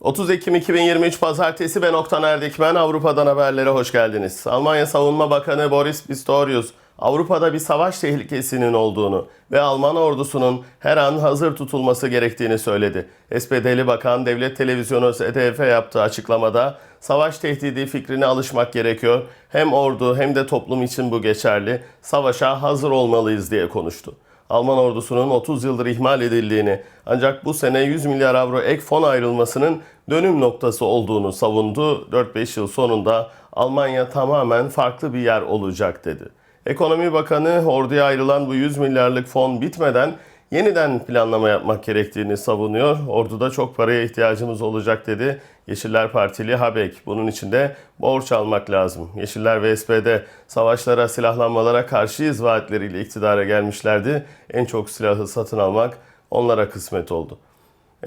30 Ekim 2023 Pazartesi ben Oktan Erdikmen. Avrupa'dan haberlere hoş geldiniz. Almanya Savunma Bakanı Boris Pistorius, Avrupa'da bir savaş tehlikesinin olduğunu ve Alman ordusunun her an hazır tutulması gerektiğini söyledi. SPD'li bakan devlet televizyonu ZDF yaptığı açıklamada savaş tehdidi fikrine alışmak gerekiyor. Hem ordu hem de toplum için bu geçerli. Savaşa hazır olmalıyız diye konuştu. Alman ordusunun 30 yıldır ihmal edildiğini ancak bu sene 100 milyar avro ek fon ayrılmasının dönüm noktası olduğunu savundu. 4-5 yıl sonunda Almanya tamamen farklı bir yer olacak dedi. Ekonomi Bakanı orduya ayrılan bu 100 milyarlık fon bitmeden yeniden planlama yapmak gerektiğini savunuyor. Orduda çok paraya ihtiyacımız olacak dedi. Yeşiller Partili Habek. Bunun için de borç almak lazım. Yeşiller ve SPD savaşlara, silahlanmalara karşıyız vaatleriyle iktidara gelmişlerdi. En çok silahı satın almak onlara kısmet oldu.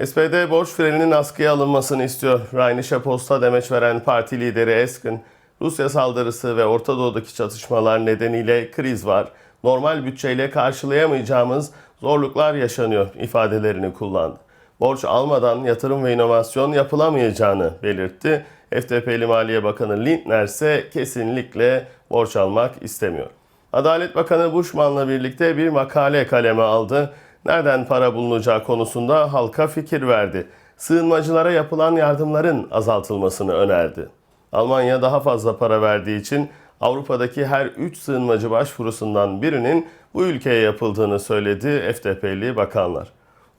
SPD borç freninin askıya alınmasını istiyor. Rheinische Post'a demeç veren parti lideri Esken, Rusya saldırısı ve Orta Doğu'daki çatışmalar nedeniyle kriz var. Normal bütçeyle karşılayamayacağımız zorluklar yaşanıyor ifadelerini kullandı. Borç almadan yatırım ve inovasyon yapılamayacağını belirtti. FDP'li Maliye Bakanı Lindner ise kesinlikle borç almak istemiyor. Adalet Bakanı Bushman'la birlikte bir makale kaleme aldı. Nereden para bulunacağı konusunda halka fikir verdi. Sığınmacılara yapılan yardımların azaltılmasını önerdi. Almanya daha fazla para verdiği için Avrupa'daki her 3 sığınmacı başvurusundan birinin bu ülkeye yapıldığını söyledi FDP'li bakanlar.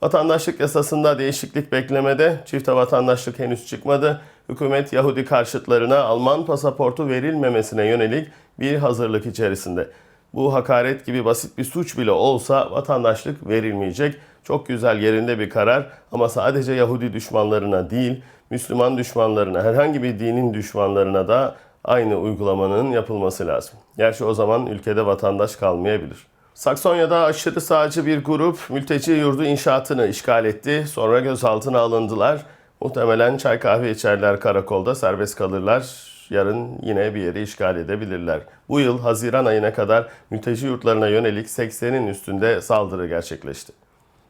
Vatandaşlık yasasında değişiklik beklemede, çifte vatandaşlık henüz çıkmadı. Hükümet Yahudi karşıtlarına Alman pasaportu verilmemesine yönelik bir hazırlık içerisinde. Bu hakaret gibi basit bir suç bile olsa vatandaşlık verilmeyecek. Çok güzel yerinde bir karar ama sadece Yahudi düşmanlarına değil, Müslüman düşmanlarına, herhangi bir dinin düşmanlarına da aynı uygulamanın yapılması lazım. Gerçi o zaman ülkede vatandaş kalmayabilir. Saksonya'da aşırı sağcı bir grup mülteci yurdu inşaatını işgal etti. Sonra gözaltına alındılar. Muhtemelen çay kahve içerler karakolda serbest kalırlar. Yarın yine bir yeri işgal edebilirler. Bu yıl Haziran ayına kadar mülteci yurtlarına yönelik 80'in üstünde saldırı gerçekleşti.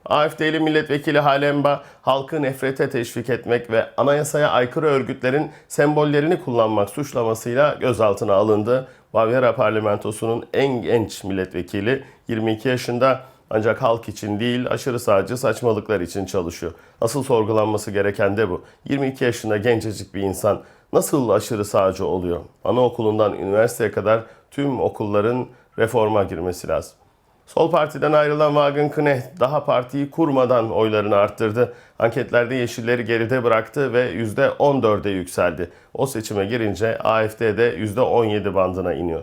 AFD'li milletvekili Halemba halkı nefrete teşvik etmek ve anayasaya aykırı örgütlerin sembollerini kullanmak suçlamasıyla gözaltına alındı. Bavyera parlamentosunun en genç milletvekili 22 yaşında ancak halk için değil aşırı sağcı saçmalıklar için çalışıyor. Asıl sorgulanması gereken de bu. 22 yaşında gencecik bir insan nasıl aşırı sağcı oluyor? Anaokulundan üniversiteye kadar tüm okulların reforma girmesi lazım. Sol partiden ayrılan Wagen Knecht daha partiyi kurmadan oylarını arttırdı. Anketlerde yeşilleri geride bıraktı ve %14'e yükseldi. O seçime girince AFD'de %17 bandına iniyor.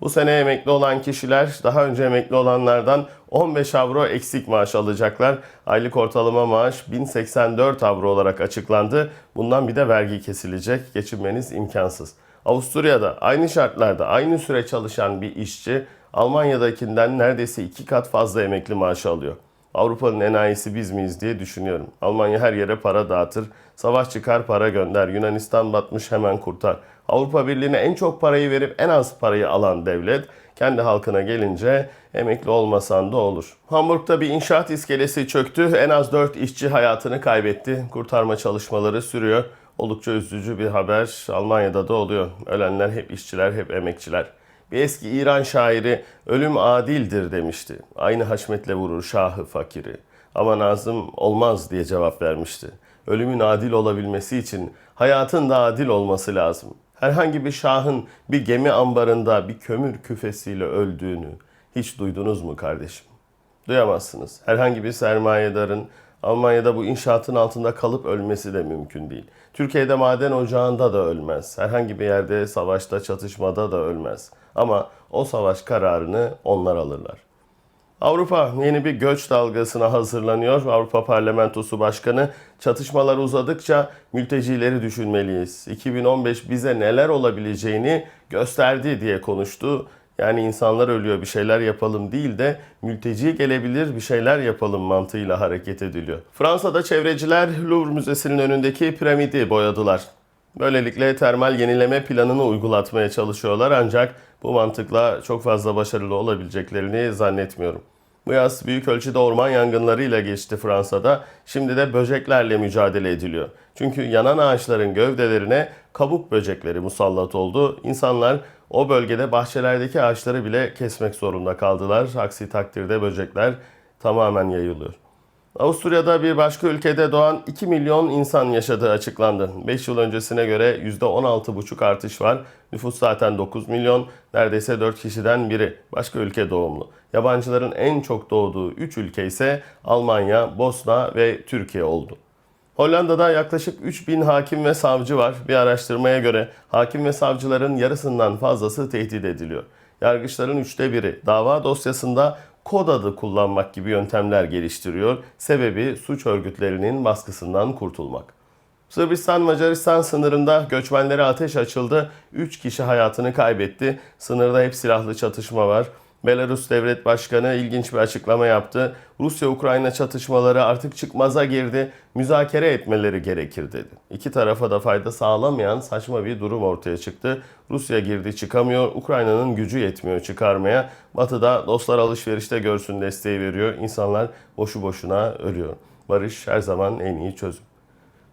Bu sene emekli olan kişiler daha önce emekli olanlardan 15 avro eksik maaş alacaklar. Aylık ortalama maaş 1084 avro olarak açıklandı. Bundan bir de vergi kesilecek. Geçinmeniz imkansız. Avusturya'da aynı şartlarda aynı süre çalışan bir işçi Almanya'dakinden neredeyse iki kat fazla emekli maaşı alıyor. Avrupa'nın enayisi biz miyiz diye düşünüyorum. Almanya her yere para dağıtır. Savaş çıkar para gönder. Yunanistan batmış hemen kurtar. Avrupa Birliği'ne en çok parayı verip en az parayı alan devlet kendi halkına gelince emekli olmasan da olur. Hamburg'da bir inşaat iskelesi çöktü. En az 4 işçi hayatını kaybetti. Kurtarma çalışmaları sürüyor. Oldukça üzücü bir haber Almanya'da da oluyor. Ölenler hep işçiler, hep emekçiler. Bir eski İran şairi ölüm adildir demişti. Aynı haşmetle vurur şahı fakiri. Ama Nazım olmaz diye cevap vermişti. Ölümün adil olabilmesi için hayatın da adil olması lazım. Herhangi bir şahın bir gemi ambarında bir kömür küfesiyle öldüğünü hiç duydunuz mu kardeşim? Duyamazsınız. Herhangi bir sermayedarın Almanya'da bu inşaatın altında kalıp ölmesi de mümkün değil. Türkiye'de maden ocağında da ölmez. Herhangi bir yerde savaşta, çatışmada da ölmez. Ama o savaş kararını onlar alırlar. Avrupa yeni bir göç dalgasına hazırlanıyor. Avrupa Parlamentosu Başkanı çatışmalar uzadıkça mültecileri düşünmeliyiz. 2015 bize neler olabileceğini gösterdi diye konuştu. Yani insanlar ölüyor bir şeyler yapalım değil de mülteci gelebilir bir şeyler yapalım mantığıyla hareket ediliyor. Fransa'da çevreciler Louvre Müzesi'nin önündeki piramidi boyadılar. Böylelikle termal yenileme planını uygulatmaya çalışıyorlar ancak bu mantıkla çok fazla başarılı olabileceklerini zannetmiyorum. Bu yaz büyük ölçüde orman yangınlarıyla geçti Fransa'da. Şimdi de böceklerle mücadele ediliyor. Çünkü yanan ağaçların gövdelerine kabuk böcekleri musallat oldu. İnsanlar o bölgede bahçelerdeki ağaçları bile kesmek zorunda kaldılar. Aksi takdirde böcekler tamamen yayılıyor. Avusturya'da bir başka ülkede doğan 2 milyon insan yaşadığı açıklandı. 5 yıl öncesine göre %16,5 artış var. Nüfus zaten 9 milyon, neredeyse 4 kişiden biri başka ülke doğumlu. Yabancıların en çok doğduğu 3 ülke ise Almanya, Bosna ve Türkiye oldu. Hollanda'da yaklaşık 3000 hakim ve savcı var. Bir araştırmaya göre hakim ve savcıların yarısından fazlası tehdit ediliyor. Yargıçların üçte biri dava dosyasında kod adı kullanmak gibi yöntemler geliştiriyor. Sebebi suç örgütlerinin baskısından kurtulmak. Sırbistan-Macaristan sınırında göçmenlere ateş açıldı. 3 kişi hayatını kaybetti. Sınırda hep silahlı çatışma var. Belarus Devlet Başkanı ilginç bir açıklama yaptı. Rusya-Ukrayna çatışmaları artık çıkmaza girdi. Müzakere etmeleri gerekir dedi. İki tarafa da fayda sağlamayan saçma bir durum ortaya çıktı. Rusya girdi çıkamıyor. Ukrayna'nın gücü yetmiyor çıkarmaya. Batı'da dostlar alışverişte görsün desteği veriyor. İnsanlar boşu boşuna ölüyor. Barış her zaman en iyi çözüm.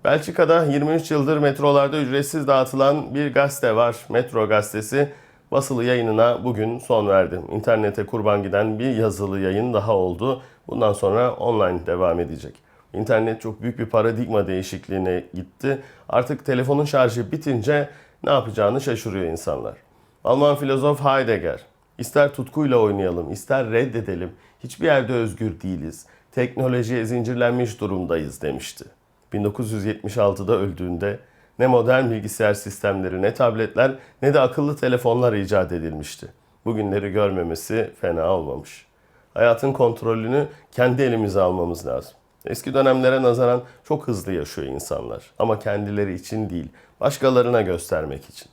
Belçika'da 23 yıldır metrolarda ücretsiz dağıtılan bir gazete var. Metro gazetesi basılı yayınına bugün son verdi. İnternete kurban giden bir yazılı yayın daha oldu. Bundan sonra online devam edecek. İnternet çok büyük bir paradigma değişikliğine gitti. Artık telefonun şarjı bitince ne yapacağını şaşırıyor insanlar. Alman filozof Heidegger, ister tutkuyla oynayalım, ister reddedelim, hiçbir yerde özgür değiliz. Teknolojiye zincirlenmiş durumdayız demişti. 1976'da öldüğünde ne modern bilgisayar sistemleri, ne tabletler, ne de akıllı telefonlar icat edilmişti. Bugünleri görmemesi fena olmamış. Hayatın kontrolünü kendi elimize almamız lazım. Eski dönemlere nazaran çok hızlı yaşıyor insanlar ama kendileri için değil, başkalarına göstermek için.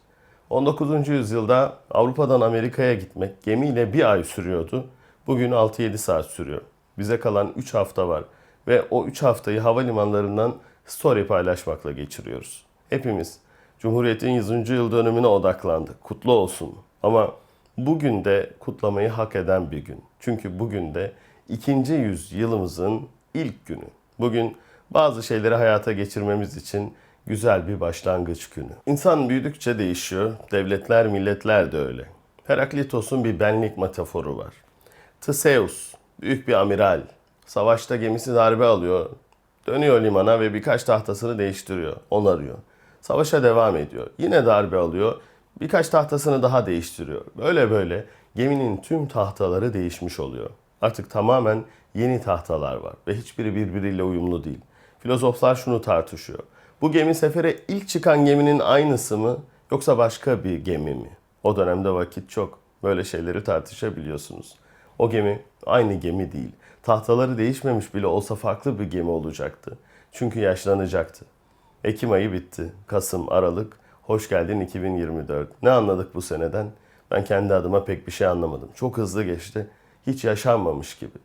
19. yüzyılda Avrupa'dan Amerika'ya gitmek gemiyle bir ay sürüyordu. Bugün 6-7 saat sürüyor. Bize kalan 3 hafta var ve o 3 haftayı havalimanlarından story paylaşmakla geçiriyoruz. Hepimiz Cumhuriyet'in 100. yıl dönümüne odaklandık. Kutlu olsun. Ama bugün de kutlamayı hak eden bir gün. Çünkü bugün de ikinci yüzyılımızın ilk günü. Bugün bazı şeyleri hayata geçirmemiz için güzel bir başlangıç günü. İnsan büyüdükçe değişiyor. Devletler, milletler de öyle. Heraklitos'un bir benlik metaforu var. Theseus, büyük bir amiral. Savaşta gemisi darbe alıyor. Dönüyor limana ve birkaç tahtasını değiştiriyor. Onarıyor. Savaşa devam ediyor. Yine darbe alıyor. Birkaç tahtasını daha değiştiriyor. Böyle böyle geminin tüm tahtaları değişmiş oluyor. Artık tamamen yeni tahtalar var ve hiçbiri birbiriyle uyumlu değil. Filozoflar şunu tartışıyor. Bu gemi sefere ilk çıkan geminin aynısı mı yoksa başka bir gemi mi? O dönemde vakit çok. Böyle şeyleri tartışabiliyorsunuz. O gemi aynı gemi değil. Tahtaları değişmemiş bile olsa farklı bir gemi olacaktı. Çünkü yaşlanacaktı. Ekim ayı bitti. Kasım, Aralık. Hoş geldin 2024. Ne anladık bu seneden? Ben kendi adıma pek bir şey anlamadım. Çok hızlı geçti. Hiç yaşanmamış gibi.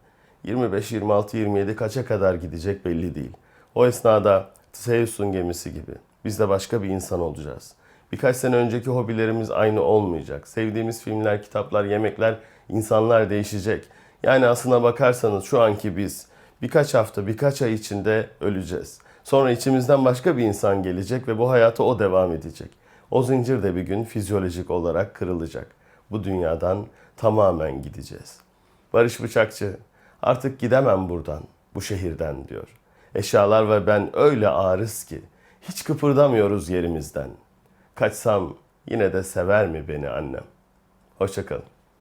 25, 26, 27 kaça kadar gidecek belli değil. O esnada Theseus'un gemisi gibi. Biz de başka bir insan olacağız. Birkaç sene önceki hobilerimiz aynı olmayacak. Sevdiğimiz filmler, kitaplar, yemekler, insanlar değişecek. Yani aslına bakarsanız şu anki biz birkaç hafta, birkaç ay içinde öleceğiz. Sonra içimizden başka bir insan gelecek ve bu hayata o devam edecek. O zincir de bir gün fizyolojik olarak kırılacak. Bu dünyadan tamamen gideceğiz. Barış Bıçakçı, artık gidemem buradan, bu şehirden diyor. Eşyalar ve ben öyle ağırız ki hiç kıpırdamıyoruz yerimizden. Kaçsam yine de sever mi beni annem? Hoşçakalın.